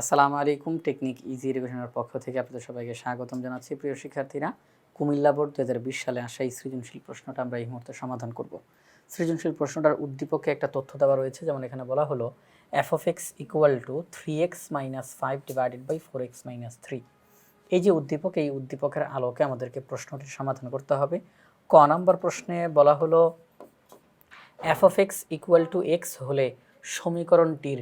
আসসালামু আলাইকুম, technique easy এডুকেশনের পক্ষ থেকে আপনাদের সবাইকে স্বাগতম জানাচ্ছি। প্রিয় শিক্ষার্থীরা, কুমিল্লা বোর্ড দু হাজার বিশ সালে আসা এই সৃজনশীল প্রশ্নটা আমরা এই মুহূর্তে সমাধান করব। সৃজনশীল প্রশ্নটার উদ্দীপকে একটা তথ্য দেওয়া রয়েছে, যেমন এখানে বলা হলো F of X equal to three X minus five divided by four X minus three এই যে উদ্দীপক, এই উদ্দীপকের আলোকে আমাদেরকে প্রশ্নটির সমাধান করতে হবে। ক নম্বর প্রশ্নে বলা হলো F of X equal to X হলে সমীকরণটির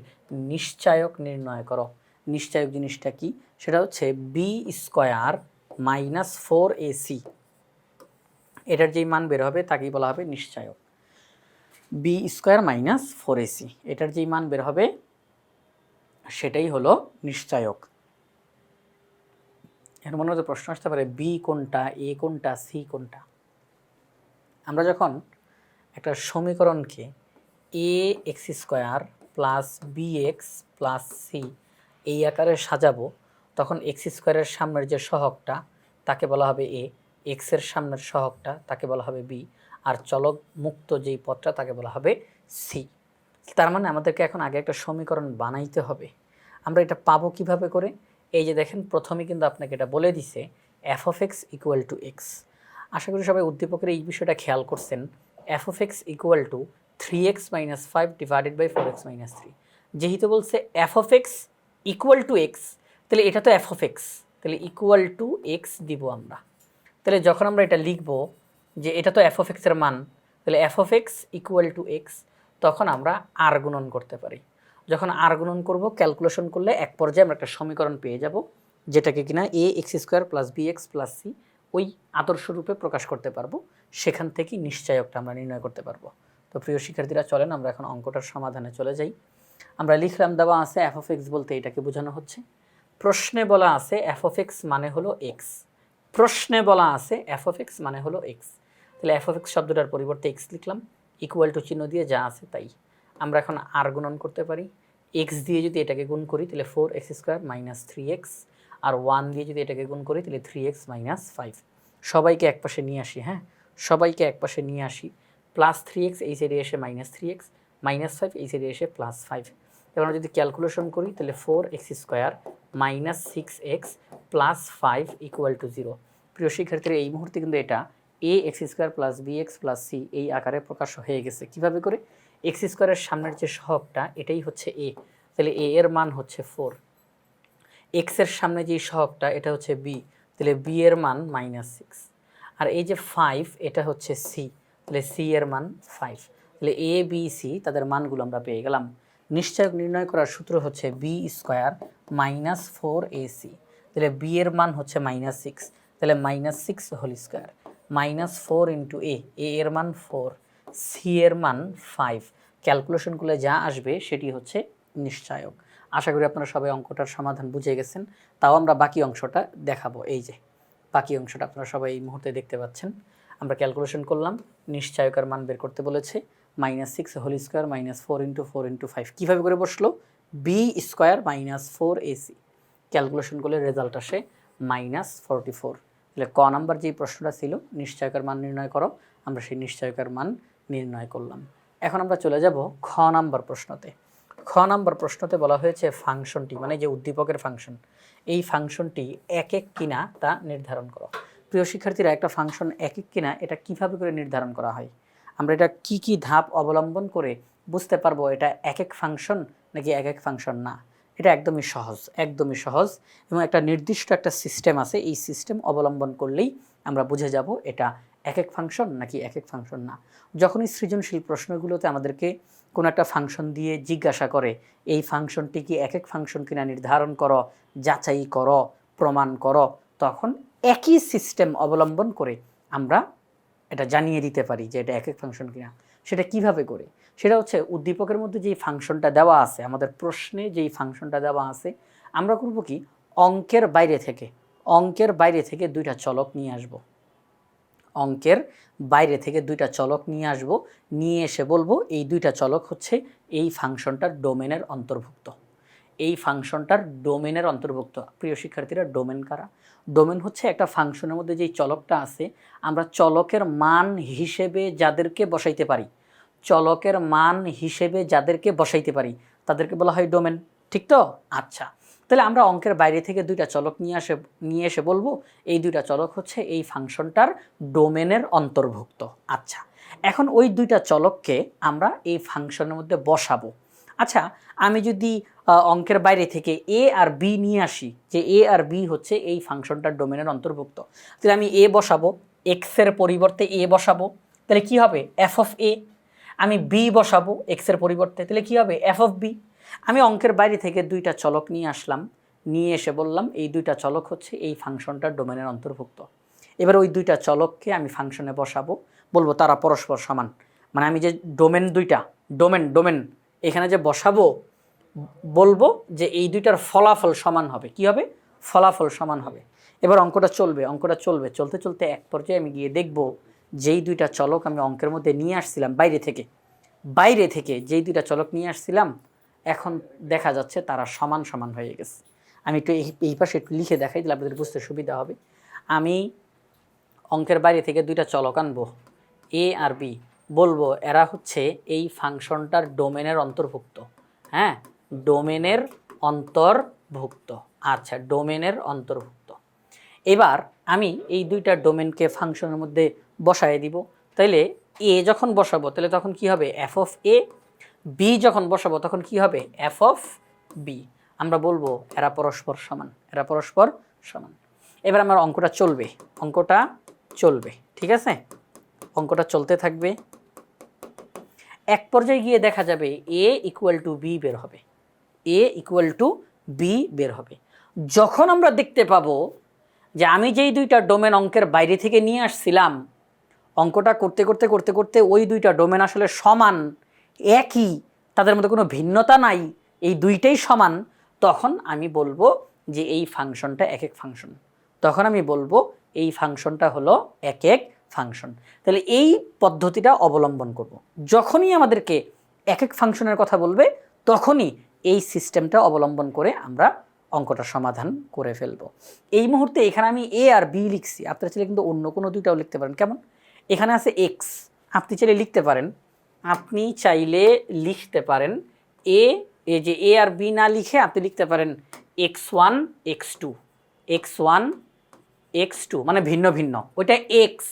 নিশ্চায়ক নির্ণয় করো। নিশ্চায়ক জিনিসটা কি? সেটা হচ্ছে B square minus four A C এটার যেই মান বের হবে, তাকেই বলা হবে নিশ্চায়ক। B square minus four A C এটার যেই মান বের হবে, সেটাই হলো নিশ্চায়ক। এর মনে হচ্ছে প্রশ্ন আসতে পারে বি কোনটা এ কোনটা সি কোনটা? আমরা যখন একটা সমীকরণকে A X square plus B X plus C এই আকারে সাজাবো, তখন এক্স স্কোয়ারের সামনের যে সহগটা, তাকে বলা হবে এ এক্সের সামনের সহগটা, তাকে বলা হবে বি আর চলক মুক্ত যেই পদটা, তাকে বলা হবে সি তার মানে আমাদেরকে এখন আগে একটা সমীকরণ বানাইতে হবে। আমরা এটা পাবো কীভাবে করে? এই যে দেখেন, প্রথমে কিন্তু আপনাকে এটা বলে দিছে F of X equal to X আশা করি সবাই উদ্দীপকের এই বিষয়টা খেয়াল করছেন। F of X equal to three X minus five divided by four X minus three যেহেতু বলছে F of X equal to X তাহলে এটা তো এফ অফ এক্স তাহলে ইকুয়াল টু এক্স দিব আমরা। তাহলে যখন আমরা এটা লিখব যে এটা তো এফ অফ এক্সের মান, তাহলে F of X equal to X তখন আমরা আর গুণন করতে পারি। যখন আর গুণন করব ক্যালকুলেশন করলে এক পর্যায়ে আমরা একটা সমীকরণ পেয়ে যাব, যেটাকে কিনা A X square plus B X plus C ওই আদর্শ রূপে প্রকাশ করতে পারব। সেখান থেকেই নিশ্চয়কটা আমরা নির্ণয় করতে পারব। তো প্রিয় শিক্ষার্থীরা, চলেন আমরা এখন অঙ্কটার সমাধানে চলে যাই। আমরা লিখলাম দেওয়া আছে এফ অফ এক্স বলতে এটাকে বোঝানো হচ্ছে। প্রশ্নে বলা আছে এফ অফ এক্স মানে হলো এক্স প্রশ্নে বলা আছে এফ অফ এক্স মানে হলো এক্স তাহলে এফ অফ এক্স শব্দটার পরিবর্তে এক্স লিখলাম ইকুয়াল টু চিহ্ন দিয়ে যা আছে তাই। আমরা এখন আর গুণন করতে পারি। এক্স দিয়ে যদি এটাকে গুণ করি, তাহলে four X square minus three X আর ওয়ান দিয়ে যদি এটাকে গুণ করি, তাহলে থ্রি এক্স মাইনাস ফাইভ সবাইকে এক পাশে নিয়ে আসি হ্যাঁ? সবাইকে এক পাশে নিয়ে আসি। প্লাস থ্রি এক্স এই সাইডে এসে minus three X minus five এই সাইডে এসে প্লাস ফাইভ এবার যদি ক্যালকুলেশন করি, তাহলে four X square minus six X plus five equal to zero প্রিয় শিক্ষার্থীরা, এই মুহূর্তে কিন্তু এটা A X square plus B X plus C এই আকারে প্রকাশ হয়ে গেছে। কীভাবে করে? এক্স স্কোয়ারের সামনের যে সহগটা, এটাই হচ্ছে এ তাহলে এ এর মান হচ্ছে ফোর এক্সের সামনে যে সহগটা, এটা হচ্ছে বি তাহলে বি এর মান মাইনাস সিক্স আর এই যে ফাইভ এটা হচ্ছে সি তাহলে সি এর মান ফাইভ তাহলে এ বি সি তাদের মানগুলো আমরা পেয়ে গেলাম। নিশ্চয়ক নির্ণয় করার সূত্র হচ্ছে B square minus four A C তাহলে বি এর মান হচ্ছে মাইনাস সিক্স তাহলে minus six whole square minus four into A এর মান ফোর সি এর মান ফাইভ ক্যালকুলেশন করলে যা আসবে সেটি হচ্ছে নিশ্চয়ক। আশা করি আপনারা সবাই অঙ্কটার সমাধান বুঝে গেছেন। তাও আমরা বাকি অংশটা দেখাবো। এই যে, বাকি অংশটা আপনারা সবাই এই মুহূর্তে দেখতে পাচ্ছেন। আমরা ক্যালকুলেশন করলাম, নিশ্চয়কের মান বের করতে বলেছে। Minus six whole square minus four into four into five কীভাবে করে বসল? B square minus four A C calculation করলে রেজাল্ট আসে মাইনাস ফোরটি ফোর তাহলে ক নাম্বার যেই প্রশ্নটা ছিল, নিশ্চয়কের মান নির্ণয় করো। আমরা সেই নিশ্চয়কের মান নির্ণয় করলাম। এখন আমরা চলে যাব খ নাম্বার প্রশ্নতে। খ নাম্বার প্রশ্নতে বলা হয়েছে ফাংশনটি মানে যে উদ্দীপকের ফাংশন এই ফাংশনটি এক এক কিনা তা নির্ধারণ করো। প্রিয় শিক্ষার্থীরা, একটা ফাংশন এক এক কিনা, এটা কীভাবে করে নির্ধারণ করা হয়? আমরা এটা কি কি ধাপ অবলম্বন করে বুঝতে পারব এটা এক এক ফাংশন নাকি এক এক ফাংশন না? এটা একদমই সহজ একদমই সহজ এবং একটা নির্দিষ্ট একটা সিস্টেম আছে, এই সিস্টেম অবলম্বন করলেই আমরা বুঝে যাব এটা এক এক ফাংশন নাকি এক এক ফাংশন না। যখনই সৃজনশীল প্রশ্নগুলোতে আমাদেরকে কোনো একটা ফাংশন দিয়ে জিজ্ঞাসা করে, এই ফাংশনটি কি এক এক ফাংশন কিনা নির্ধারণ করো, যাচাই করো, প্রমাণ করো, তখন একই সিস্টেম অবলম্বন করে আমরা এটা জানিয়ে দিতে পারি যে এটা এক এক ফাংশন কিনা। সেটা কীভাবে করে? সেটা হচ্ছে উদ্দীপকের মধ্যে যেই ফাংশনটা দেওয়া আছে, আমাদের প্রশ্নে যেই ফাংশনটা দেওয়া আছে, আমরা করব কি, অঙ্কের বাইরে থেকে, অঙ্কের বাইরে থেকে দুইটা চলক নিয়ে আসব। অঙ্কের বাইরে থেকে দুইটা চলক নিয়ে আসব, নিয়ে এসে বলব এই দুইটা চলক হচ্ছে এই ফাংশনটার ডোমেনের অন্তর্ভুক্ত। এই ফাংশনটার ডোমেনের অন্তর্ভুক্ত। প্রিয় শিক্ষার্থীরা, ডোমেন কারা? ডোমেন হচ্ছে একটা ফাংশনের মধ্যে যেই চলকটা আছে, আমরা চলকের মান হিসেবে যাদেরকে বসাইতে পারি, চলকের মান হিসেবে যাদেরকে বসাইতে পারি, তাদেরকে বলা হয় ডোমেন। ঠিক তো? আচ্ছা। তাহলে আমরা অঙ্কের বাইরে থেকে দুইটা চলক নিয়ে আসে, নিয়ে এসে বলব, এই দুইটা চলক হচ্ছে এই ফাংশনটার ডোমেনের অন্তর্ভুক্ত। আচ্ছা। এখন ওই দুইটা চলককে আমরা এই ফাংশনের মধ্যে বসাবো। আচ্ছা আমি যদি অঙ্কের বাইরে থেকে এ আর বি নিয়ে আসি, যে এ আর বি হচ্ছে এই ফাংশনটার ডোমেনের অন্তর্ভুক্ত, তাহলে আমি এ বসাবো এক্সের পরিবর্তে এ বসাবো, তাহলে কি হবে? এফ অফ এ আমি বি বসাবো এক্সের পরিবর্তে, তাহলে কি হবে? এফ অফ বি আমি অঙ্কের বাইরে থেকে দুইটা চলক নিয়ে আসলাম, নিয়ে এসে বললাম, এই দুইটা চলক হচ্ছে এই ফাংশনটার ডোমেনের অন্তর্ভুক্ত। এবার ওই দুইটা চলককে আমি ফাংশনে বসাবো, বলব তারা পরস্পর সমান। মানে আমি যে ডোমেন দুইটা, ডোমেন ডোমেন এখানে যে বসাবো, বলব যে এই দুইটার ফলাফল সমান হবে। কি হবে? ফলাফল সমান হবে। এবার অঙ্কটা চলবে অঙ্কটা চলবে। চলতে চলতে এক পর্যায়ে আমি গিয়ে দেখব যেই দুইটা চলক আমি অঙ্কের মধ্যে নিয়ে আসছিলাম বাইরে থেকে। বাইরে থেকে যেই দুইটা চলক নিয়ে আসছিলাম, এখন দেখা যাচ্ছে তারা সমান সমান হয়ে গেছে। আমি একটু এই পাশে একটু লিখে দেখাই দিলে আপনাদের বুঝতে সুবিধা হবে। আমি অঙ্কের বাইরে থেকে দুইটা চলক আনব এ আর বি বলব, এরা হচ্ছে এই ফাংশনটার ডোমেনের অন্তর্ভুক্ত। হ্যাঁ? ডোমেনের অন্তর্ভুক্ত। আচ্ছা ডোমেনের অন্তর্ভুক্ত। এবার আমি এই দুইটা ডোমেনকে ফাংশনের মধ্যে বসায় দিব। তাইলে এ যখন বসাবো তাহলে তখন কি হবে? F of A. বি যখন বসাবো, তখন কি হবে? F of B. আমরা বলব, এরা পরস্পর সমান। এরা পরস্পর সমান। এবার আমার অঙ্কটা চলবে। অঙ্কটা চলবে। ঠিক আছে? অঙ্কটা চলতে থাকবে। এক পর্যায়ে গিয়ে দেখা যাবে এ ইকুয়াল টু বি বের হবে। এ ইকুয়াল টু বি বের হবে। যখন আমরা দেখতে পাবো যে আমি যেই দুইটা ডোমেন অঙ্কের বাইরে থেকে নিয়ে আসছিলাম, অঙ্কটা করতে করতে করতে করতে ওই দুইটা ডোমেন আসলে সমান একই, তাদের মধ্যে কোনো ভিন্নতা নাই, এই দুইটাই সমান, তখন আমি বলব যে এই ফাংশনটা এক এক ফাংশন। তখন আমি বলব এই ফাংশনটা হলো এক এক ফাংশন তাহলে এই পদ্ধতিটা অবলম্বন করব। যখনই আমাদেরকে এক এক ফাংশনের কথা বলবে, তখনই এই সিস্টেমটা অবলম্বন করে আমরা অঙ্কটা সমাধান করে ফেলব। এই মুহূর্তে এখানে আমি এ আর বি লিখছি। আপনারা চাইলে কিন্তু অন্য কোনো দুইটাও লিখতে পারেন। কেমন? এখানে আছে এক্স আপনি চাইলে লিখতে পারেন। আপনি চাইলে লিখতে পারেন এ এ যে এ আর বি না লিখে আপনি লিখতে পারেন X one X two X one X two মানে ভিন্ন ভিন্ন। ওইটা এক্স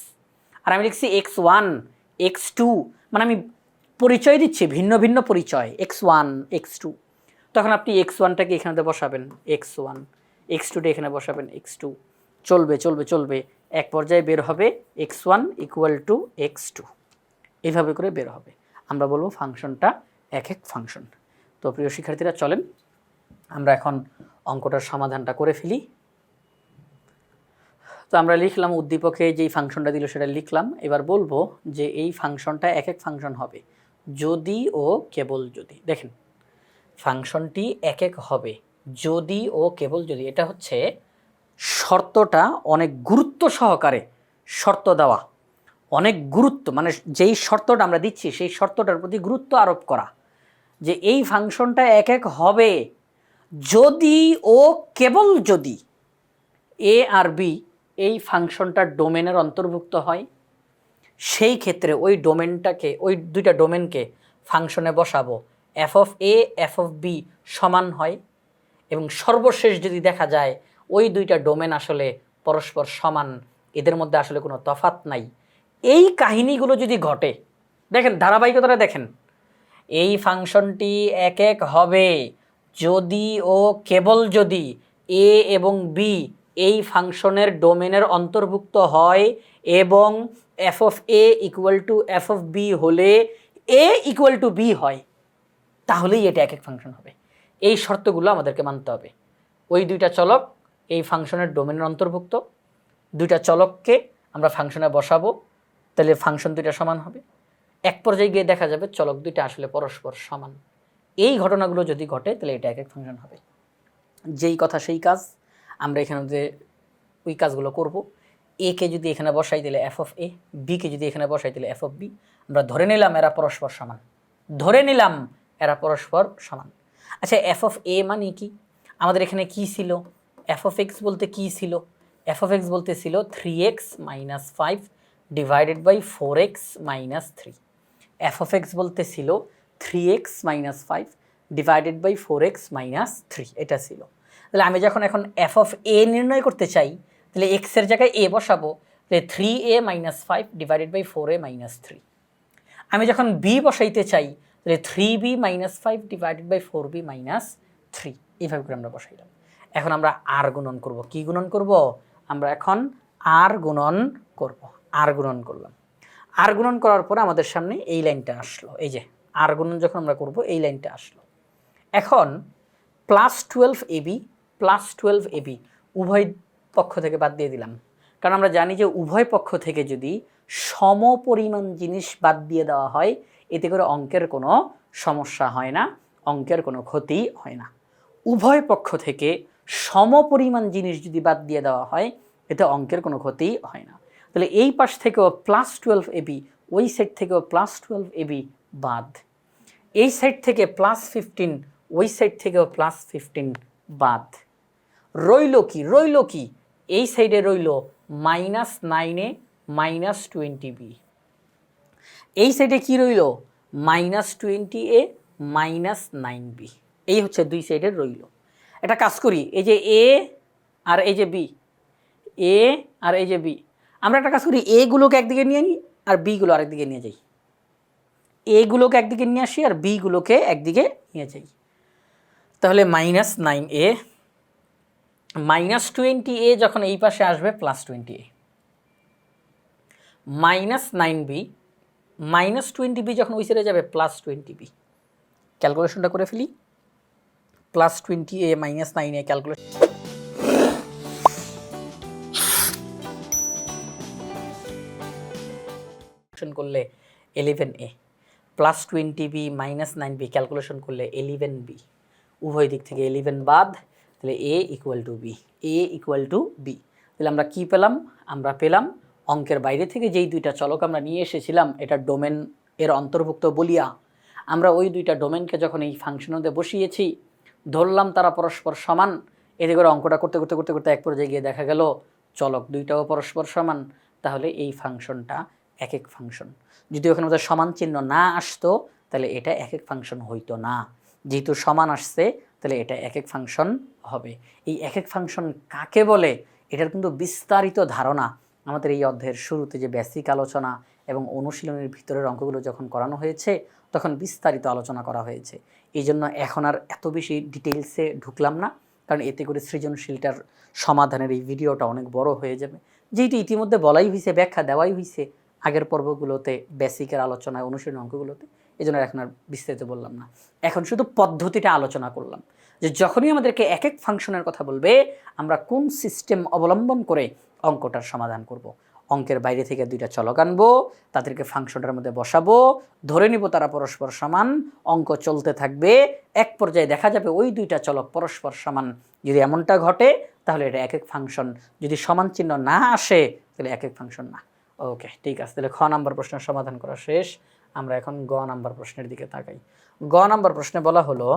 আর আমি লিখছি এক্স ওয়ান, এক্স টু মানে আমি পরিচয় দিচ্ছি, ভিন্ন ভিন্ন পরিচয়, এক্স ওয়ান, এক্স টু। তখন আপনি এক্স ওয়ানটাকে এখানে বসাবেন, এক্স ওয়ান, এক্স টুটা এখানে বসাবেন, এক্স টু। চলবে চলবে চলবে। এক পর্যায়ে বের হবে, X one equal to X two. এইভাবে করে বের হবে। আমরা বলব ফাংশনটা এক এক ফাংশন। তো প্রিয় শিক্ষার্থীরা, চলেন, আমরা এখন অঙ্কটার সমাধানটা করে ফেলি। তো আমরা লিখলাম, উদ্দীপকে যেই ফাংশনটা দিল সেটা লিখলাম। এবার বলব যে এই ফাংশনটা এক এক ফাংশন হবে। যদি ও কেবল যদি। দেখেন ফাংশনটি এক এক হবে। যদি ও কেবল যদি। এটা হচ্ছে শর্তটা অনেক গুরুত্ব সহকারে শর্ত দেওয়া। অনেক গুরুত্ব মানে যেই শর্তটা আমরা দিচ্ছি, সেই শর্তটার প্রতি গুরুত্ব আরোপ করা। যে এই ফাংশনটা এক এক হবে। যদি ও কেবল যদি, এ আর বি এই ফাংশনটা ডোমেনের অন্তর্ভুক্ত হয়। সেই ক্ষেত্রে ওই ডোমেনটাকে, ওই দুইটা ডোমেনকে ফাংশনে বসাবো। F of A F of B সমান হয় এবং সর্বশেষ যদি দেখা যায়, ওই দুইটা ডোমেন আসলে পরস্পর সমান, এদের মধ্যে আসলে কোনো তফাত নাই। এই কাহিনীগুলো যদি ঘটে, দেখেন ধারাবাহিকতাটা দেখেন, এই ফাংশনটি এক এক হবে। যদি ও কেবল যদি এ এবং বি এই ফাংশনের ডোমেনের অন্তর্ভুক্ত হয় এবং F of A equal to F of B হলে এ ইকুয়াল টু বি হয়। তাহলেই এটা এক এক ফাংশন হবে। এই শর্তগুলো আমাদেরকে মানতে হবে। ওই দুইটা চলক এই ফাংশনের ডোমেনের অন্তর্ভুক্ত। দুইটা চলককে আমরা ফাংশনে বসাবো, তাহলে ফাংশন দুইটা সমান হবে। এক পর্যায়ে গিয়ে দেখা যাবে চলক দুইটা আসলে পরস্পর সমান। এই ঘটনাগুলো যদি ঘটে, তাহলে এটা এক এক ফাংশন হবে। যেই কথা সেই কাজ। আমরা এখানে যে ওই কাজগুলো করব। এ কে যদি এখানে বসাই দিলে এফ অফ এ বি কে যদি এখানে বসাই দিলে এফ অফ বি আমরা ধরে নিলাম এরা পরস্পর সমান। ধরে নিলাম এরা পরস্পর সমান। আচ্ছা এফ অফ এ মানে কি? আমাদের এখানে কি ছিল? এফ অফ এক্স বলতে কি ছিল? এফ অফ এক্স বলতে ছিল three X minus five divided by four X minus three F of X বলতে ছিল three X minus five divided by four X minus three এটা ছিল। তাহলে আমি যখন এখন এফ অফ এ নির্ণয় করতে চাই, তাহলে এক্সের জায়গায় এ বসাবো, তাহলে three A minus five divided by four A minus three আমি যখন বি বসাইতে চাই, তাহলে three B minus five divided by four B minus three এইভাবে করে আমরা বসাইলাম। এখন আমরা আর গুণন করব। কি গুণন করব? আমরা এখন আর গুণন করব। আর গুণন করলাম। আর গুণন করার পরে আমাদের সামনে এই লাইনটা আসলো। এই যে আর গুণন যখন আমরা করব, এই লাইনটা আসলো। এখন plus twelve A B plus twelve A B উভয় পক্ষ থেকে বাদ দিয়ে দিলাম। কারণ আমরা জানি যে উভয় পক্ষ থেকে যদি সম পরিমাণ জিনিস বাদ দিয়ে দেওয়া হয়, এতে করে অঙ্কের কোনো সমস্যা হয় না, অঙ্কের কোনো ক্ষতি হয় না। উভয় পক্ষ থেকে সম পরিমাণ জিনিস যদি বাদ দিয়ে দেওয়া হয়, এতে অঙ্কের কোনো ক্ষতি হয় না। তাহলে এই পাশ থেকেও প্লাস টুয়েলভ এবি ওই সাইড থেকেও প্লাস টুয়েলভ এবি বাদ। এই সাইড থেকে প্লাস ফিফটিন ওই সাইড থেকেও প্লাস ফিফটিন বাদ। রইল কি? রইল কি? এই সাইডে রইল মাইনাস নাইনে মাইনাস টোয়েন্টি বি এই সাইডে কি রইল? Minus twenty A minus nine B এই হচ্ছে দুই সাইডের রইল। একটা কাজ করি, এই যে এ আর এই যে বি এ আর এই যে বি আমরা একটা কাজ করি এগুলোকে একদিকে নিয়ে নিই আর বিগুলো আরেকদিকে নিয়ে যাই। এগুলোকে একদিকে নিয়ে আসি আর বিগুলোকে একদিকে নিয়ে যাই। তাহলে minus nine A minus twenty A যখন এই পাশে আসবে plus twenty A. Minus nine B, minus twenty B যখন ওই সাইডে যাবে প্লাস টোয়েন্টি বি। ক্যালকুলেশনটা করে ফেলি। Plus twenty A minus nine A calculation করলে eleven A. Plus twenty B minus nine B calculation করলে এলেভেন বি। উভয় দিক থেকে এলেভেন বাদ তাহলে A equal to B A equal to B তাহলে আমরা কি পেলাম? আমরা পেলাম অঙ্কের বাইরে থেকে যেই দুইটা চলক আমরা নিয়ে এসেছিলাম, এটা ডোমেন এর অন্তর্ভুক্ত বলিয়া। আমরা ওই দুইটা ডোমেনকে যখন এই ফাংশনতে বসিয়েছি, ধরলাম তারা পরস্পর সমান, এতে করে অঙ্কটা করতে করতে করতে করতে এক পর্যায়ে গিয়ে দেখা গেল চলক দুইটাও পরস্পর সমান। তাহলে এই ফাংশনটা এক এক ফাংশন যদি ওখানে আমাদের সমান চিহ্ন না আসতো, তাহলে এটা এক এক ফাংশন হইতো না। যেহেতু সমান আসছে, তাহলে এটা এক এক ফাংশন হবে। এই এক এক ফাংশন কাকে বলে, এটার কিন্তু বিস্তারিত ধারণা আমাদের এই অধ্যায়ের শুরুতে যে বেসিক আলোচনা এবং অনুশীলনের ভিতরের অঙ্কগুলো যখন করানো হয়েছে, তখন বিস্তারিত আলোচনা করা হয়েছে। এই জন্য এখন আর এত বেশি ডিটেলসে ঢুকলাম না, কারণ এতে করে সৃজনশীলটার সমাধানের এই ভিডিওটা অনেক বড় হয়ে যাবে। যেটি ইতিমধ্যে বলাই হয়েছে, ব্যাখ্যা দেওয়াই হয়েছে আগের পর্বগুলোতে বেসিকের আলোচনায়, অনুশীলন অঙ্কগুলোতে, এই জন্য এখন আর বিস্তারিত বললাম না। এখন শুধু পদ্ধতিটা আলোচনা করলাম। যে যখনই আমাদেরকে এক এক ফাংশনের কথা বলবে, আমরা কোন সিস্টেম অবলম্বন করে অঙ্কটার সমাধান করব। অঙ্কের বাইরে থেকে দুইটা চলক আনব, তাদেরকে ফাংশনটার মধ্যে বসাবো, ধরে নিব তারা পরস্পর সমান, অঙ্ক চলতে থাকবে, এক পর্যায়ে দেখা যাবে ওই দুইটা চলক পরস্পর সমান। যদি এমনটা ঘটে, তাহলে এটা এক এক ফাংশন। যদি সমান চিহ্ন না আসে, তাহলে এক এক ফাংশন না। ওকে, ঠিক আছে, তাহলে খ নাম্বার প্রশ্নের সমাধান করা শেষ। আমরা এখন গ নাম্বার প্রশ্নের দিকে তাকাই। গ নাম্বার প্রশ্নে বলা হলো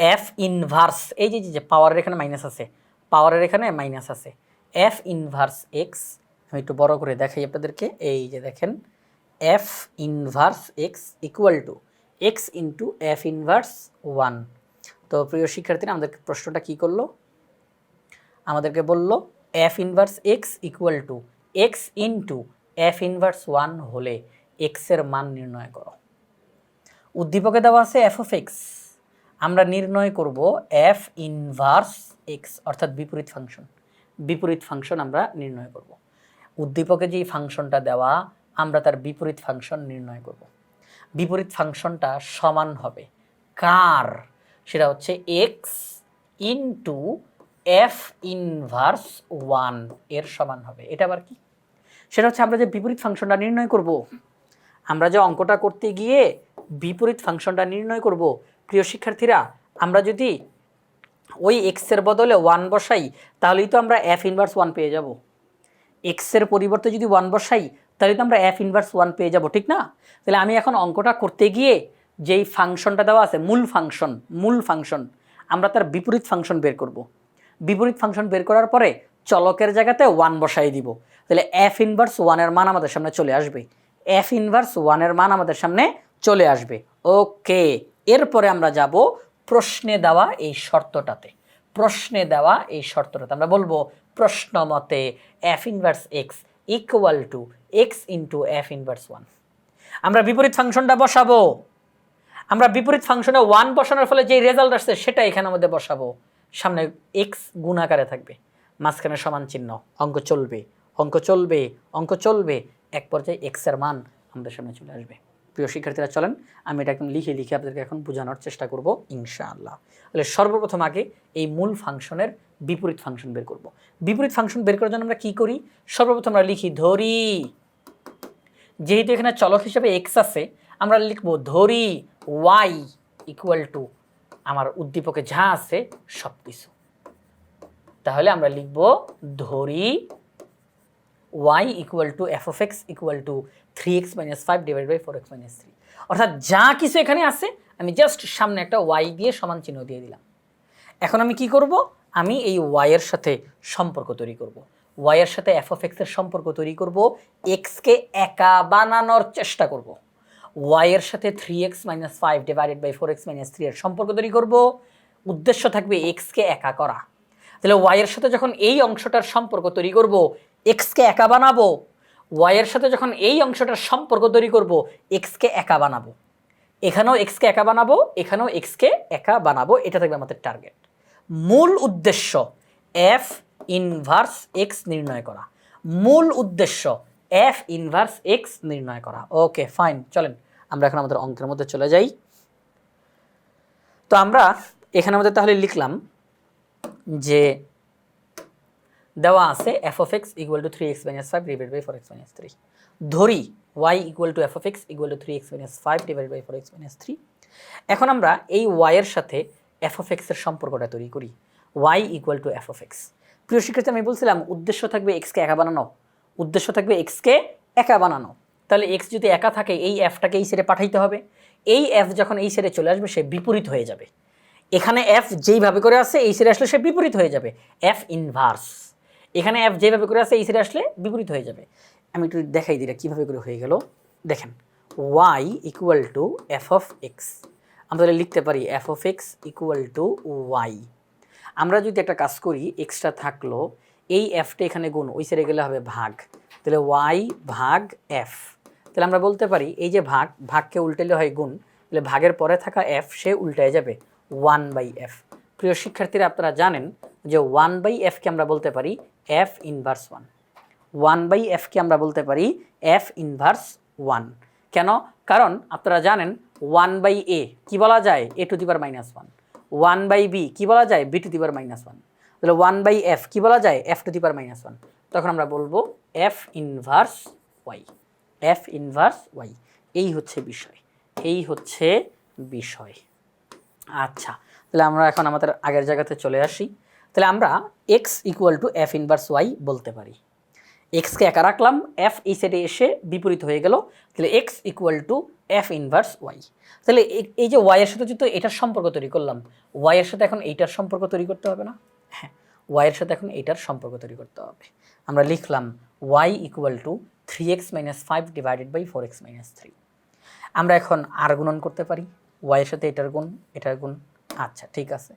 এফ ইনভার্স এই যে যে পাওয়ারের এখানে মাইনাস আছে পাওয়ারের এখানে মাইনাস আছে। এফ ইনভার্স এক্স আমি একটু বড় করে দেখাই আপনাদেরকে, এই যে দেখেন F inverse X equal to X into F inverse one তো প্রিয় শিক্ষার্থীরা, আমাদেরকে প্রশ্নটা কী করল? আমাদেরকে বলল F inverse X equal to X into F inverse one হলে এক্সের মান নির্ণয় করো। উদ্দীপকে দেওয়া আছে এফ অফ এক্স আমরা নির্ণয় করব এফ ইনভার্স এক্স, অর্থাৎ বিপরীত ফাংশন। বিপরীত ফাংশন আমরা নির্ণয় করব। উদ্দীপকে যেই ফাংশনটা দেওয়া, আমরা তার বিপরীত ফাংশন নির্ণয় করব। বিপরীত ফাংশনটা সমান হবে কার? সেটা হচ্ছে X into F inverse one, এর সমান হবে। এটা আবার কি? সেটা হচ্ছে আমরা যে বিপরীত ফাংশনটা নির্ণয় করব, আমরা যে অঙ্কটা করতে গিয়ে বিপরীত ফাংশনটা নির্ণয় করব প্রিয় শিক্ষার্থীরা, আমরা যদি ওই এক্সের বদলে ওয়ান বসাই, তাহলেই তো আমরা এফ ইনভার্স ওয়ান পেয়ে যাব। এক্সের পরিবর্তে যদি ওয়ান বসাই তাহলে তো আমরা এফ ইনভার্স ওয়ান পেয়ে যাব, ঠিক না? তাহলে আমি এখন অঙ্কটা করতে গিয়ে যেই ফাংশনটা দেওয়া আছে, মূল ফাংশন মূল ফাংশন, আমরা তার বিপরীত ফাংশন বের করব। বিপরীত ফাংশন বের করার পরে চলকের জায়গাতে ওয়ান বসাই দিব। তাহলে এফ ইনভার্স ওয়ানের মান আমাদের সামনে চলে আসবে। এফ ইনভার্স ওয়ানের মান আমাদের সামনে চলে আসবে। ওকে এরপরে আমরা যাব প্রশ্নে দেওয়া এই শর্তটাতে। প্রশ্নে দেওয়া এই শর্তটাতে। আমরা বলব প্রশ্ন মতে F inverse X equal to X into F inverse one আমরা বিপরীত ফাংশনটা বসাবো। আমরা বিপরীত ফাংশনে ওয়ান বসানোর ফলে যে রেজাল্ট আসছে সেটা এখানে মধ্যে বসাবো। সামনে এক্স গুণাকারে থাকবে। মাঝখানে সমান চিহ্ন। অঙ্ক চলবে। অঙ্ক চলবে। অঙ্ক চলবে। এক পর্যায়ে এক্সের মান আমাদের সামনে চলে আসবে। প্রিয় শিক্ষার্থীরা, চলেন আমি এটা এখন লিখে লিখে আপনাদেরকে এখন বোঝানোর চেষ্টা করব, ইনশাআল্লাহ। তাহলে সর্বপ্রথম আগে এই মূল ফাংশনের বিপরীত ফাংশন বের করব। বিপরীত ফাংশন বের করার জন্য আমরা কী করি? সর্বপ্রথম আমরা লিখি ধরি। যেহেতু এখানে চলক হিসাবে এক্স আছে, আমরা লিখব ধরি ওয়াই ইকুয়াল টু আমার উদ্দীপকে যা আছে সব কিছু তাহলে আমরা লিখব ধরি Y equal to F of X equal to three X minus five divide by four X minus three অর্থাৎ যা কিছু এখানে আছে, আমি জাস্ট সামনে একটা ওয়াই দিয়ে সমান চিহ্ন দিয়ে দিলাম। এখন আমি কি করব? আমি এই ওয়াইয়ের সাথে সম্পর্ক তৈরি করব। ওয়াইয়ের সাথে এফ অফ এক্সের সম্পর্ক তৈরি করব। এক্সকে একা বানানোর চেষ্টা করব। ওয়াইয়ের সাথে three X minus five divided by four X minus three এর সম্পর্ক তৈরি করব। উদ্দেশ্য থাকবে এক্সকে একা করা। তাহলে ওয়াইয়ের সাথে যখন এই অংশটার সম্পর্ক তৈরি করব এক্সকে একা বানাবো? ওয়াইয়ের সাথে যখন এই অংশটার সম্পর্ক তৈরি করব এক্সকে একা বানাবো। এখানেও এক্সকে একা বানাবো, এখানেও এক্সকে একা বানাবো, এটা থাকবে আমাদের টার্গেট মূল উদ্দেশ্য এফ ইনভার্স এক্স নির্ণয় করা। মূল উদ্দেশ্য এফ ইনভার্স এক্স নির্ণয় করা। ওকে ফাইন চলেন, আমরা এখন আমাদের অঙ্কের মধ্যে চলে যাই। তো আমরা এখানে আমাদের তাহলে লিখলাম যে দেওয়া আছে F of X equal to three X minus five divide by four X minus three ধরি Y equal to F of X equal to three X minus five divide by four X minus three এখন আমরা এই ওয়াইয়ের সাথে F of এক্সের সম্পর্কটা তৈরি করি। Y equal to F of X প্রিয় শিক্ষার্থী, আমি বলছিলাম উদ্দেশ্য থাকবে এক্সকে একা বানানো। উদ্দেশ্য থাকবে এক্সকে একা বানানো। তাহলে এক্স যদি একা থাকে, এই এফটাকে এই সেরে পাঠাইতে হবে। এই এফ যখন এই সেটে চলে আসবে, সে বিপরীত হয়ে যাবে। এখানে এফ যেইভাবে করে আসে এই সেটে আসলে সে বিপরীত হয়ে যাবে। এফ ইনভার্স এখানে এফ যেভাবে করে আসে এই সেটে আসলে বিপরীত হয়ে যাবে। আমি একটু দেখাই দিই কীভাবে করে হয়ে গেল। দেখেন y equal to f of x আমরা তাহলে লিখতে পারি f of x equal to y আমরা যদি একটা কাজ করি এক্সট্রা থাকল, এই এফটা এখানে গুণ, ওই সাইডে গেলে হবে ভাগ। তাহলে ওয়াই ভাগ এফ তাহলে আমরা বলতে পারি, এই যে ভাগ, ভাগকে উল্টালে হয় গুণ, তাহলে ভাগের পরে থাকা এফ সে উল্টায় যাবে ওয়ান বাই এফ প্রিয় শিক্ষার্থীরা, আপনারা জানেন যে ওয়ান বাই এফকে আমরা বলতে পারি f inverse one one by এফকে আমরা বলতে পারি এফ ইনভার্স ওয়ান কেন? কারণ আপনারা জানেন ওয়ান বাই এ কী বলা যায়? A to the power minus one one by b কী বলা যায়? B to the power minus one তাহলে ওয়ান বাই এফ কী বলা যায়? F to the power minus one তখন আমরা বলব f inverse y f inverse y এই হচ্ছে বিষয়। এই হচ্ছে বিষয়। আচ্ছা তাহলে আমরা এখন আমাদের আগের জায়গাতে চলে আসি। তাহলে আমরা x equal to f inverse y বলতে পারি। এক্সকে একা রাখলাম এফ এই সাইডে এসে বিপরীত হয়ে গেল, তাহলে x equal to f inverse y তাহলে এই যে ওয়াইয়ের সাথে যেহেতু এটার সম্পর্ক তৈরি করলাম ওয়াইয়ের সাথে এখন এইটার সম্পর্ক তৈরি করতে হবে না? হ্যাঁ ওয়াইয়ের সাথে এখন এইটার সম্পর্ক তৈরি করতে হবে। আমরা লিখলাম y equal to three x minus five divided by four x minus three আমরা এখন আর গুণন করতে পারি ওয়াইয়ের সাথে এটার গুণ এটার গুণ আচ্ছা ঠিক আছে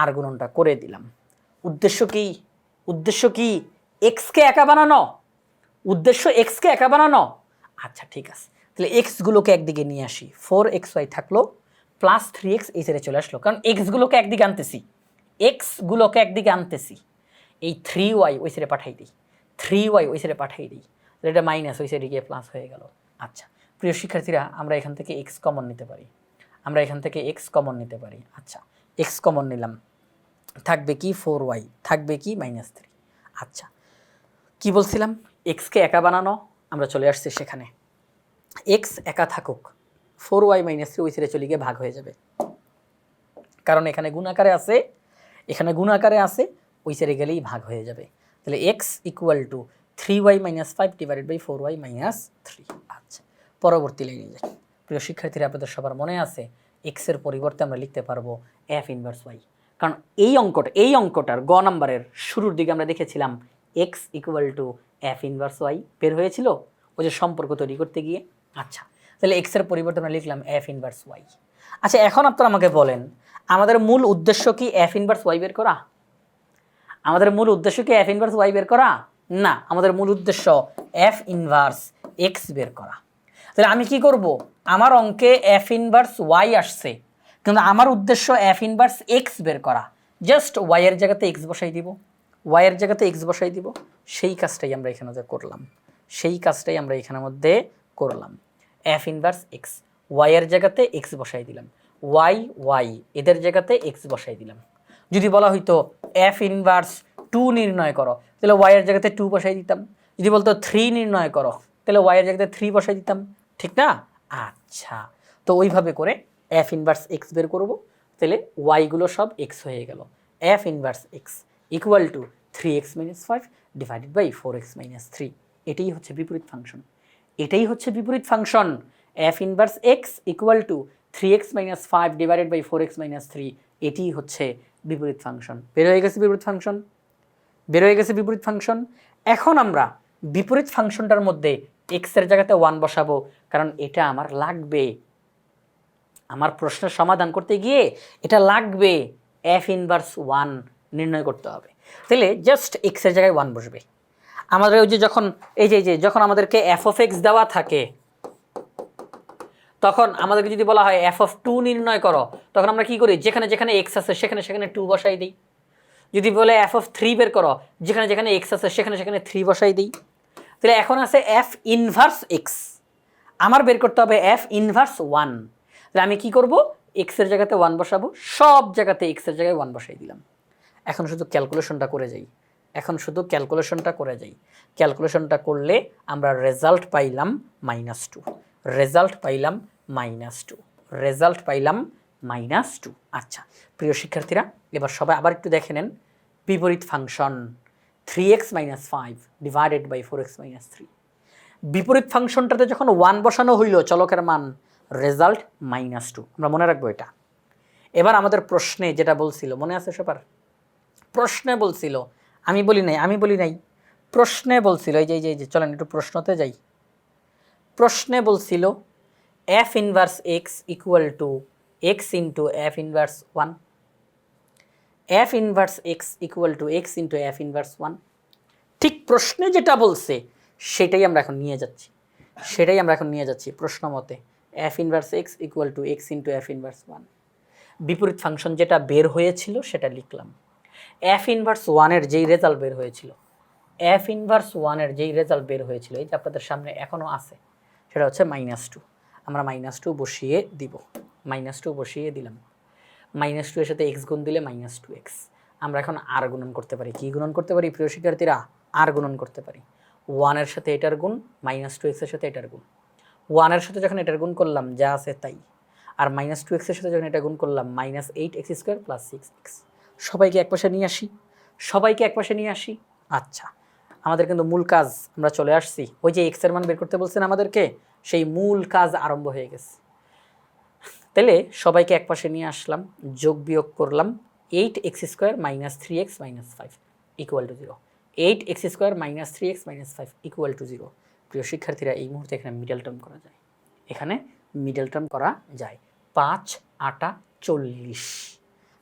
আর গুণনটা করে দিলাম। উদ্দেশ্য কি? উদ্দেশ্য কি? এক্সকে একা বানানো? উদ্দেশ্য এক্সকে একা বানানো? আচ্ছা ঠিক আছে। তাহলে এক্সগুলোকে একদিকে নিয়ে আসি। ফোর এক্স ওয়াই থাকল প্লাস থ্রি এক্স এই সাইডে চলে আসলো। কারণ এক্সগুলোকে একদিকে আনতেছি। এক্সগুলোকে একদিকে আনতেছি। এই থ্রি ওয়াই ওই সাইডে পাঠাই দিই। থ্রি ওয়াই ওই সাইডে পাঠাই দিই। এটা মাইনাস ওই সাইডে গিয়ে প্লাস হয়ে গেল। আচ্ছা প্রিয় শিক্ষার্থীরা, আমরা এখান থেকে এক্স কমন নিতে পারি। আমরা এখান থেকে এক্স কমন নিতে পারি। আচ্ছা এক্স কমন নিলাম। থাকবে কি ফোর ওয়াই, থাকবে কি মাইনাস থ্রি। আচ্ছা কি বলছিলাম? এক্সকে একা বানানো, আমরা চলে আসছি সেখানে। এক্স একা থাকুক, ফোর ওয়াই মাইনাস থ্রি ওই সাইডে চলে গিয়ে ভাগ হয়ে যাবে। কারণ এখানে গুণাকারে আছে, এখানে গুণাকারে আছে, ওই সাইডে গেলেই ভাগ হয়ে যাবে। তাহলে x equal to three y minus five divided by four y minus three আচ্ছা পরবর্তী লাইনে যাই। প্রিয় শিক্ষার্থীরা, আপনাদের সবার মনে আছে এক্সের পরিবর্তে আমরা লিখতে পারব এফ ইনভার্স ওয়াই কারণ এই অঙ্কটা, এই অঙ্কটার গ নাম্বারের শুরুর দিকে আমরা দেখেছিলাম x equal to f inverse y বের হয়েছিল, ওই যে সম্পর্ক তৈরি করতে গিয়ে। আচ্ছা তাহলে এক্সের পরিবর্তে আমরা লিখলাম এফ ইনভার্স ওয়াই আচ্ছা এখন আপনারা আমাকে বলেন, আমাদের মূল উদ্দেশ্য কি এফ ইনভার্স ওয়াই বের করা? আমাদের মূল উদ্দেশ্য কি এফ ইনভার্স ওয়াই বের করা? না, আমাদের মূল উদ্দেশ্য এফ ইনভার্স এক্স বের করা। তাহলে আমি কি করব? আমার অঙ্কে এফ ইনভার্স ওয়াই আসছে। কিন্তু আমার উদ্দেশ্য এফ ইনভার্স এক্স বের করা। জাস্ট ওয়াইয়ের জায়গাতে এক্স বসাই দিব। ওয়াইয়ের জায়গাতে এক্স বসাই দিব। সেই কাজটাই আমরা এখানে যে করলাম। সেই কাজটাই আমরা এখানের মধ্যে করলাম। এফ ইনভার্স এক্স ওয়াইয়ের জায়গাতে এক্স বসাই দিলাম। ওয়াই ওয়াই এদের জায়গাতে এক্স বসাই দিলাম। যদি বলা হইতো এফ ইনভার্স টু নির্ণয় করো, তাহলে ওয়াইয়ের জায়গাতে টু বসাই দিতাম। যদি বলতো থ্রি নির্ণয় করো, তাহলে ওয়াইয়ের জায়গাতে থ্রি বসাই দিতাম। ঠিক না? আচ্ছা। তো ওইভাবে করে এফ ইনভার্স এক্স বের করব, তাহলে ওয়াইগুলো সব এক্স হয়ে গেল। F inverse x equal to three x minus five divided by four x minus three এটাই হচ্ছে বিপরীত ফাংশন এটাই হচ্ছে বিপরীত function f inverse x equal to three x minus five divided by four x minus three এটিই হচ্ছে বিপরীত function বের হয়ে গেছে বিপরীত ফাংশন বের হয়ে গেছে বিপরীত ফাংশন এখন আমরা বিপরীত ফাংশনটার মধ্যে এক্সের জায়গাতে ওয়ান বসাবো, কারণ এটা আমার লাগবে। আমার প্রশ্নের সমাধান করতে গিয়ে এটা লাগবে এফ ইনভার্স ওয়ান নির্ণয় করতে হবে। তাহলে জাস্ট এক্সের জায়গায় ওয়ান বসবে। আমাদের ওই যে যখন, এই যে যে, যখন আমাদেরকে এফ অফ এক্স দেওয়া থাকে, তখন আমাদেরকে যদি বলা হয় এফ অফ টু নির্ণয় করো, তখন আমরা কি করি? যেখানে যেখানে এক্স আছে, সেখানে সেখানে টু বসাই দিই। যদি বলে এফ অফ থ্রি বের করো, যেখানে যেখানে এক্স আছে, সেখানে সেখানে থ্রি বসাই দিই। তাহলে এখন আছে এফ ইনভার্স এক্স আমার বের করতে হবে এফ ইনভার্স ওয়ান তাহলে আমি কি করব? এক্সের জায়গাতে ওয়ান বসাবো। সব জায়গাতে এক্সের জায়গায় ওয়ান বসাই দিলাম। এখন শুধু ক্যালকুলেশনটা করে যাই। এখন শুধু ক্যালকুলেশনটা করে যাই। ক্যালকুলেশনটা করলে আমরা রেজাল্ট পাইলাম মাইনাস টু রেজাল্ট পাইলাম মাইনাস টু রেজাল্ট পাইলাম মাইনাস টু আচ্ছা প্রিয় শিক্ষার্থীরা, এবার সবাই আবার একটু দেখে নেন। বিপরীত function three x minus five divided by four x minus three বিপরীত ফাংশনটাতে যখন ওয়ান বসানো হইল, চলকের মান রেজাল্ট মাইনাস টু। আমরা মনে রাখব এটা। এবার আমাদের প্রশ্নে যেটা বলছিল, মনে আছে সবার? প্রশ্নে বলছিল, আমি বলি নাই, আমি বলি নাই। প্রশ্নে বলছিল, এই যে, এই যে- চলেন একটু প্রশ্নতে যাই। প্রশ্নে বলছিল f inverse x equal to x into f inverse one f inverse x equal to x into f inverse one ঠিক প্রশ্নে যেটা বলছে, সেটাই আমরা এখন নিয়ে যাচ্ছি। সেটাই আমরা এখন নিয়ে যাচ্ছি প্রশ্ন মতে। F inverse x equal to x into f inverse one বিপরীত ফাংশন যেটা বের হয়েছিল, সেটা লিখলাম। এফ ইনভার্স ওয়ানের যেই রেজাল্ট বের হয়েছিল এফ ইনভার্স ওয়ানের যেই রেজাল্ট বের হয়েছিল, এই যে আপনাদের সামনে এখনও আছে, সেটা হচ্ছে মাইনাস টু আমরা মাইনাস টু বসিয়ে দিব। মাইনাস টু বসিয়ে দিলাম। মাইনাস টু এর সাথে এক্স গুণ দিলে মাইনাস টু এক্স আমরা এখন আর গুণন করতে পারি। কী গুণন করতে পারি? প্রিয় শিক্ষার্থীরা আর গুণন করতে পারি। ওয়ানের সাথে এটার গুণ মাইনাস টু এক্সের সাথে এটার গুণ। ওয়ানের সাথে যখন এটার গুণ করলাম, যা আছে তাই। আর মাইনাস টু এক্সের সাথে যখন এটা গুণ করলাম minus eight x square plus six x সবাইকে এক পাশে নিয়ে আসি। সবাইকে এক পাশে নিয়ে আসি। আচ্ছা আমাদের কিন্তু মূল কাজ, আমরা চলে আসছি। ওই যে এক্সের মান বের করতে বলছেন আমাদেরকে, সেই মূল কাজ আরম্ভ হয়ে গেছে। তাহলে সবাইকে এক পাশে নিয়ে আসলাম, যোগ বিয়োগ করলাম eight x square minus three x minus five equal to zero eight x square minus three x minus five equal to zero প্রিয় শিক্ষার্থীরা, এই মুহূর্তে এখানে মিডল টার্ম করা যায়। এখানে মিডল টার্ম করা যায়। পাঁচ আটা চল্লিশ।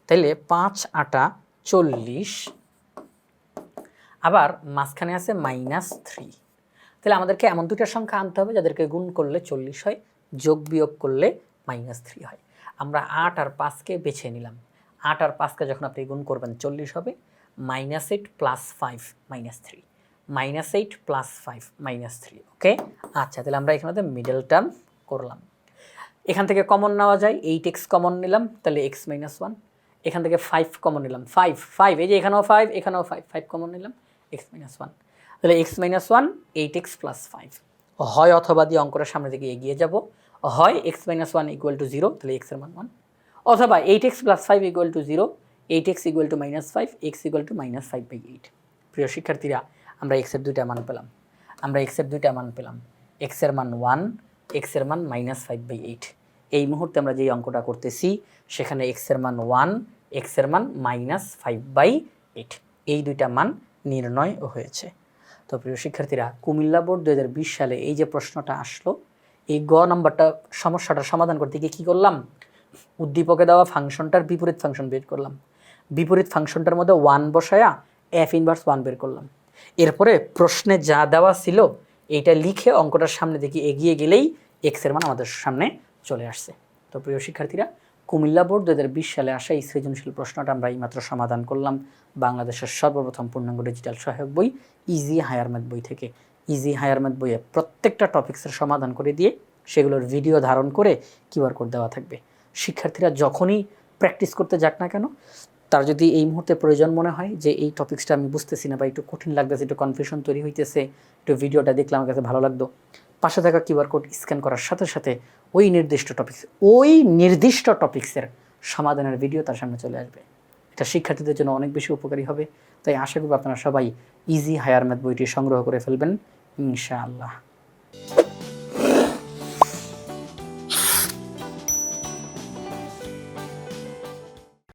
তাইলে পাঁচ আটা চল্লিশ। আবার মাঝখানে আছে মাইনাস থ্রি তাহলে আমাদেরকে এমন দুইটা সংখ্যা আনতে হবে, যাদেরকে গুণ করলে চল্লিশ হয়, যোগ বিয়োগ করলে মাইনাস থ্রি হয়। আমরা আট আর পাঁচকে বেছে নিলাম। আট আর পাঁচকে যখন আপনি গুণ করবেন, চল্লিশ হবে। Minus eight plus five minus three minus eight plus five minus three okay আচ্ছা তাহলে আমরা এখানে মিডল টার্ম করলাম। এখান থেকে কমন নেওয়া যায় এইট এক্স কমন নিলাম, তাহলে এক্স মাইনাস ওয়ান এখান থেকে ফাইভ কমন নিলাম ফাইভ ফাইভ এই যে এখানেও ফাইভ এখানেও ফাইভ ফাইভ কমন নিলাম এক্স মাইনাস ওয়ান তাহলে x minus one eight x plus five হয় অথবা দিয়ে অঙ্কটা সামনের দিকে এগিয়ে যাব। হয় x minus one equal to zero তাহলে এক্সের মান ওয়ান অথবা eight x plus five equal to zero eight x equal to minus five x equal to minus five by eight প্রিয় শিক্ষার্থীরা আমরা এক্সের দুইটা মান পেলাম। আমরা এক্সের দুইটা মান পেলাম। এক্সের মান ওয়ান এক্সের মান মাইনাস ফাইভ বাই এইট এই মুহূর্তে আমরা যেই অঙ্কটা করতেছি, সেখানে এক্সের মান ওয়ান এক্সের মান মাইনাস ফাইভ বাই এইট এই দুইটা মান নির্ণয় হয়েছে। তো প্রিয় শিক্ষার্থীরা, কুমিল্লা বোর্ড দু হাজার বিশ সালে এই যে প্রশ্নটা আসলো, এই গ নাম্বারটা সমস্যাটার সমাধান করতে গিয়ে কী করলাম? উদ্দীপকে দেওয়া ফাংশনটার বিপরীত ফাংশন বের করলাম। বিপরীত ফাংশনটার মধ্যে ওয়ান বসায়া এফ ইনভার্স ওয়ান বের করলাম। এরপরে প্রশ্নে যা দেওয়া ছিল, এইটা লিখে অঙ্কটার সামনে দেখি এগিয়ে গেলেই এক্সের মান আমাদের সামনে চলে আসছে। তো প্রিয় শিক্ষার্থীরা, কুমিল্লা বোর্ড দু হাজার বিশ সালে আসা এই সৃজনশীল প্রশ্নটা আমরা এইমাত্র সমাধান করলাম। বাংলাদেশের সর্বপ্রথম পূর্ণাঙ্গ ডিজিটাল সহায়ক বই ইজি হায়ার ম্যাথ বই থেকে। ইজি হায়ার ম্যাথ বইয়ে প্রত্যেকটা টপিক্সের সমাধান করে দিয়ে সেগুলোর ভিডিও ধারণ করে কিউআর কোড দেওয়া থাকবে। শিক্ষার্থীরা যখনই প্র্যাকটিস করতে যাক না কেন তার যদি এই মুহূর্তে প্রয়োজন মনে হয় যে এই টপিক্সটা আমি বুঝতেছি না বা একটু কঠিন লাগতেছে, একটু কনফিউশন তৈরি হইতেছে, একটু ভিডিওটা দেখলে আমার কাছে ভালো লাগতো, পাশে থাকা কিউআর কোড স্ক্যান করার সাথে সাথে ওই নির্দিষ্ট টপিক্স ওই নির্দিষ্ট টপিক্সের সমাধানের ভিডিও তার সামনে চলে আসবে। এটা শিক্ষার্থীদের জন্য অনেক বেশি উপকারী হবে, তাই আশা করব আপনারা সবাই ইজি হায়ার ম্যাথ বইটি সংগ্রহ করে ফেলবেন, ইনশাআল্লাহ।